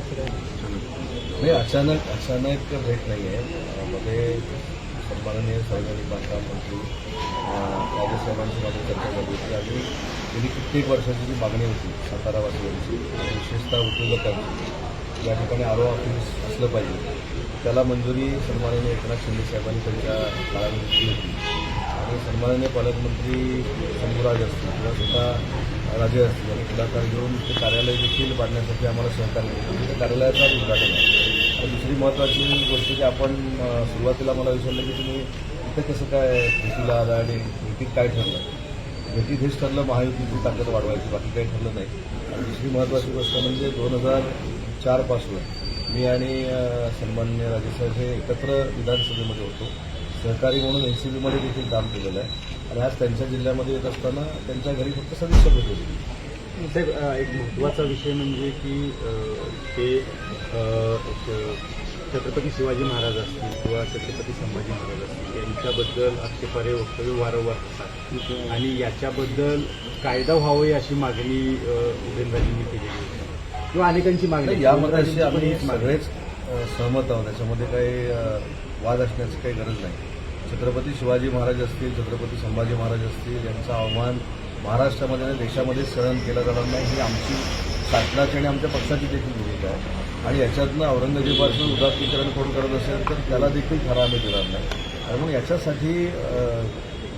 नाही अचानक अचानक भेट नाही आहे मध्ये सन्माननीय सार्वजनिक बांधकाम मंत्री अं, साहेबांची माझी चर्चा झाली होती आणि गेली कित्येक वर्षाची जी मागणी होती सातारा वासियांची आणि विशेषतः उद्योजकांची या ठिकाणी आरो ऑफिस असलं पाहिजे. त्याला मंजुरी सन्माननीय एकनाथ शिंदे साहेबांनी त्यांच्या काळामध्ये दिली होती. आणि सन्माननीय पालकमंत्री शंभूराज असतील किंवा स्वतः राजे असतील आणि पुढाकार घेऊन ते कार्यालय देखील बांधण्यासाठी आम्हाला सहकार्य केलं. म्हणजे त्या कार्यालयाचा उद्घाटन आहे. आणि दुसरी महत्त्वाची गोष्ट की आपण सुरुवातीला मला विचारलं की तुम्ही इथं कसं काय भेटीला आला आणि भेटीत काय ठरलं? भेटीत हेच ठरलं महायुतीची ताकद वाढवायची बाकी काही ठरलं नाही. आणि दुसरी महत्त्वाची गोष्ट म्हणजे दोन हजार चारपासून मी आणि सन्मान्य राजेसाहेब हे एकत्र विधानसभेमध्ये होतो. सहकारी म्हणून एन सी बीमध्ये देखील काम केलेलं आहे आणि आज त्यांच्या जिल्ह्यामध्ये येत असताना त्यांच्या घरी फक्त सदस्य भेट होती साहेब एक महत्त्वाचा विषय म्हणजे की ते छत्रपती शिवाजी महाराज असतील किंवा छत्रपती संभाजी महाराज असतील यांच्याबद्दल आक्षेपार्ह वक्तव्य वारंवार होतात आणि याच्याबद्दल कायदा व्हावी अशी मागणी उदयनराजेंनी केलेली होती किंवा अनेकांची मागणी. यामध्ये अशी उदयनराजेंची पण आम्ही हीच मागणी आहे. सगळेच सहमत आहोत. त्याच्यामध्ये काही वाद असण्याची काही गरज नाही. छत्रपती शिवाजी महाराज असतील छत्रपती संभाजी महाराज असतील यांचा आव्हान महाराष्ट्रामध्ये आणि देशामध्ये सहन केला जाणार नाही ही आमची शासनाची आणि आमच्या पक्षाची देखील भूमिका आहे. आणि याच्यातनं औरंगजेबाचं उदात्तीकरण कोण करत असेल तर त्याला देखील खरा आम्ही देणार नाही. आणि म्हणून याच्यासाठी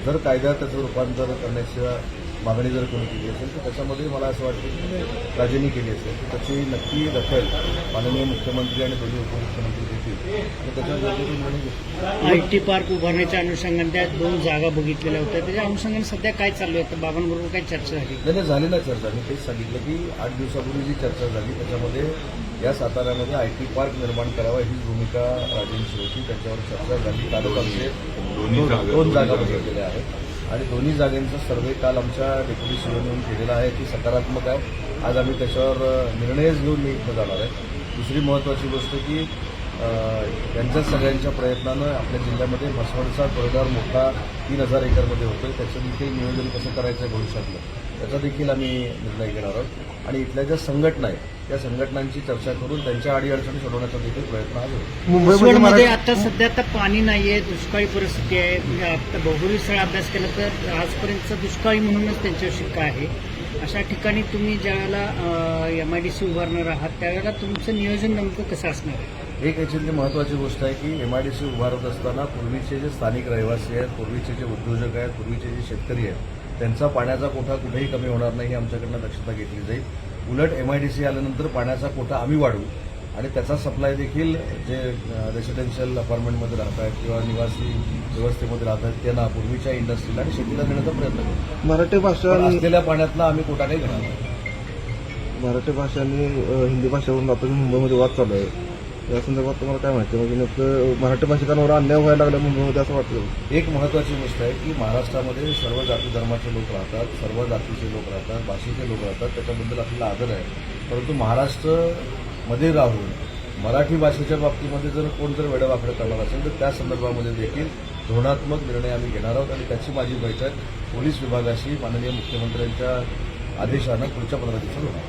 जर कायद्यात त्याचं रूपांतर करण्याच्या मागणी जर कोणी केली असेल तर त्याच्यामध्ये मला असं वाटतं की राजेंनी केली असेल. तर त्याची नक्की दखल माननीय मुख्यमंत्री आणि दोन्ही उपमुख्यमंत्री घेतील. आणि त्याच्यावर योग्य तो निर्णय घेतील. आय टी पार्क उभारण्याच्या अनुषंगाने त्या दोन जागा बघितलेल्या होत्या. त्याच्या अनुषंगाने सध्या काय चालू आहे? तर बाबांबरोबर काय चर्चा झाली? नाही झाली ना चर्चा. मी तेच सांगितलं की आठ दिवसापूर्वी जी चर्चा झाली त्याच्यामध्ये या साताऱ्यामध्ये आय टी पार्क निर्माण करावा ही भूमिका राजेंची होती. त्याच्यावर चर्चा झाली. कालच आमचे दोन- दोन जागा बघितलेल्या आहेत. आणि दोन्ही जागेंचा सर्वे काल आमच्या डेप्युटी सीओ म्हणून केलेला आहे की सकारात्मक आहे. आज आम्ही त्याच्यावर निर्णयच घेऊन मी इथं जाणार आहे. दुसरी महत्त्वाची गोष्ट की यांच्या सगळ्यांच्या प्रयत्नानं आपल्या जिल्ह्यामध्ये म्हसवडचा कॉरिडॉर मोठा तीन हजार एकरमध्ये होतोय. त्याचं देखील नियोजन कसं करायचं आहे भविष्यातलं त्याचा देखील आम्ही निर्णय घेणार आहोत. आणि इथल्या ज्या संघटना आहेत त्या संघटनांची चर्चा करून त्यांच्या अडीअडचणी सोडवण्याचा देखील प्रयत्न होईल मुंबईमध्ये आता सध्या आता पाणी नाहीये दुष्काळी परिस्थिती आहे. म्हणजे आता बहुरी स्थळ अभ्यास केला तर आजपर्यंतचा दुष्काळी म्हणूनच त्यांच्यावर शिक्का आहे. अशा ठिकाणी तुम्ही ज्यावेळेला एम आय डी सी उभारणार आहात त्यावेळेला तुमचं नियोजन नेमकं कसं असणार आहे? एक याच्यातली महत्त्वाची गोष्ट आहे की एम आय डी सी उभारत असताना पूर्वीचे जे स्थानिक रहिवासी आहेत पूर्वीचे जे उद्योजक आहेत पूर्वीचे जे शेतकरी आहेत त्यांचा पाण्याचा कोठा कुठेही कमी होणार नाही ही आमच्याकडनं दक्षता घेतली जाईल उलट एम आय डी सी आल्यानंतर पाण्याचा कोठा आम्ही वाढवू आणि त्याचा सप्लाय देखील जे रेसिडेन्शियल अपार्टमेंटमध्ये राहत आहेत किंवा निवासी व्यवस्थेमध्ये राहत आहेत त्यांना पूर्वीच्या इंडस्ट्रीला आणि शेतीला देण्याचा प्रयत्न करू मराठी भाषा असलेल्या पाण्यातला आम्ही कोठा काही घेणार नाही. मराठी भाषा आणि हिंदी भाषेवरून आता मुंबईमध्ये वाद चालू आहे या संदर्भात तुम्हाला काय माहिती म्हणजे मराठी भाषिकांवर अन्याय व्हायला लागला मुंबईमध्ये असं वाटतं. एक महत्त्वाची गोष्ट आहे की महाराष्ट्रामध्ये सर्व जाती धर्माचे लोक राहतात सर्व जातीचे लोक राहतात भाषेचे लोक राहतात त्याच्याबद्दल आपल्याला आदर आहे. परंतु महाराष्ट्रमध्ये राहून मराठी भाषेच्या बाबतीमध्ये जर कोण जर वेडवाकडं करणार असेल तर त्या संदर्भामध्ये देखील धोरणात्मक निर्णय आम्ही घेणार आहोत आणि त्याची माझी बैठक पोलीस विभागाशी माननीय मुख्यमंत्र्यांच्या आदेशानं पुढच्या पंधरा दिवसात होणार.